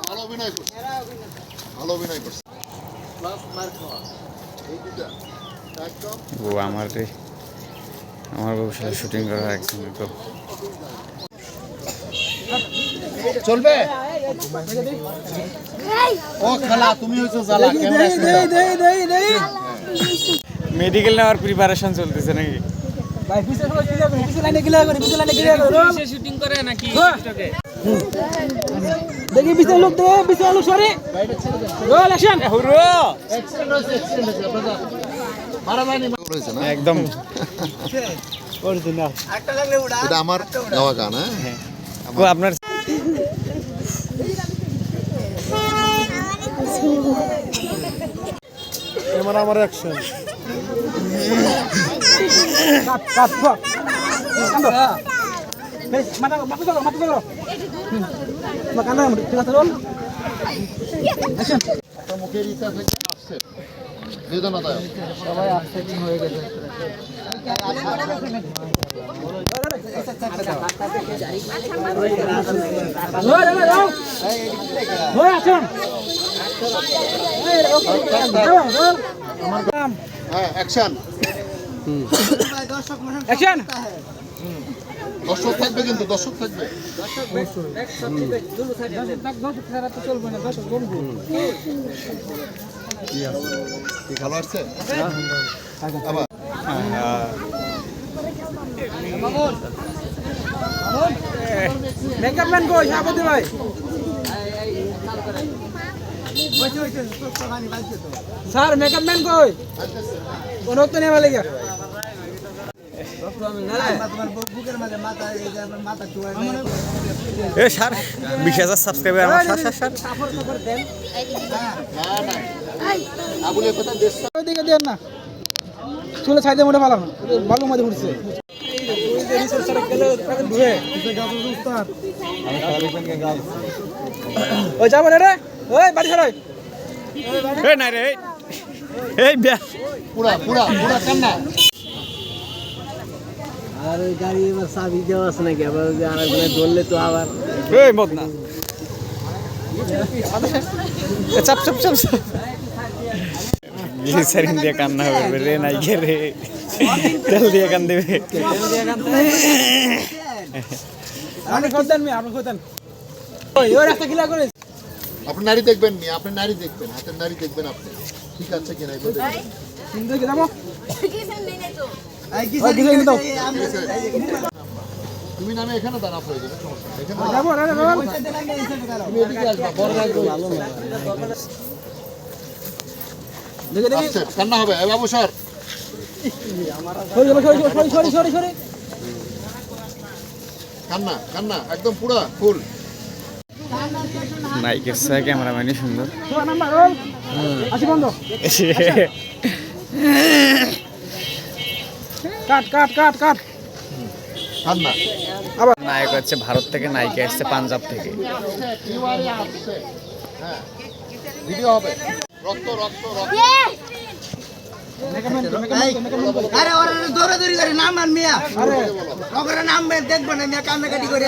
ভালো অভিনয় করছে। ভালো অভিনয় করছে। ও আমার রে। আমার বাবুর শুটিং করা তো। চলবে? ও খালা তুমি হয়েছো জ্বালা ক্যামেরা মেডিকেল নেওয়ার প্রিপারেশন চলতেছে নাকি? শুটিং করে নাকি দেখি পিছনে লোক দে পিছনে লোক সরে। রোল অ্যাকশন অ্যাক্সিডেন্ট হয়েছে অ্যাক্সিডেন্ট হয়েছে আপনাদের মারামারি হয়েছে না একদম। এটা আমার গাওয়া গান হ্যাঁ? আপনার ক্যামেরা আমার অ্যাকশন কাট কাট বেশ মাথা মাথা ধরো মাথা ধরো মা কান্দ ঠিক আছে রোল। মুখের ইচ্ছা আসছে? বেদনাদায়ক। সবাই আপসেটিং হয়ে গেছে? হ্যাঁ অ্যাকশন। অ্যাকশন দর্শক থাকবে কিন্তু দর্শক থাকবে। চলবে না দর্শক বলব কি ভালো আসছে আবার মেকআপ ম্যান কই সাপতি ভাই। স্যার মেকআপ ম্যান কই? কোন তো নেওয়া লেগে। এ স্যার বিশ হাজার সাবস্ক্রাইবার আমার স্যার স্যার স্যার। না না আবুলের কথা দেশ ওইদিকে দেন না। চুলে ছাইতে মোটে ভালো ভালো মধ্যে উঠছে ওই যাব রে রে। ওই বাড়ি ছাড়াই এ নাই রে এই। ব্যাস পুরা পুরা পুরা কান্না। আর ওই গাড়ি এবার চাবি দেওয়া আছে নাকি? আবার ওই যে আরেকজনে ধরলে তো আবার। এই মত না চাপ চাপ চাপ চাপ। গ্লিসারিন দিয়ে কান্না করবে রে নাই গে রে। তেল দিয়ে কান দেবে। আপনি আপনি খোঁজেন ওই ওই রাস্তা কিলা করে আপনি নারী দেখবেন নি আপনি নারী দেখবেন হাতের নারী দেখবেন আপনি। ঠিক আছে কিনা এগুলো? তুমি নামে এখানে দাঁড়া প্রয়োজন তুমি এদিকে আসবা বড় হবে। বাবু স্যার কান্না কান্না একদম পুরা ফুল। নাইকের সা ক্যামেরাম্যানই সুন্দর। তোমার নাম্বার রোল আসি বন্ধ। কাট কাট কাট কাট। নায়ক হচ্ছে ভারত থেকে নায়িকা এসছে পাঞ্জাব থেকে। একেবারে আসছে হ্যাঁ ভিডিও হবে। রক্ত রক্ত রক্ত। মেকআপ ম্যান মেকআপ ম্যান আরে ওরা দৌড়াদৌড়ি করে নাম আন মিয়া। ওরা নাম দেখব না মিয়া কান্নাকাটি করে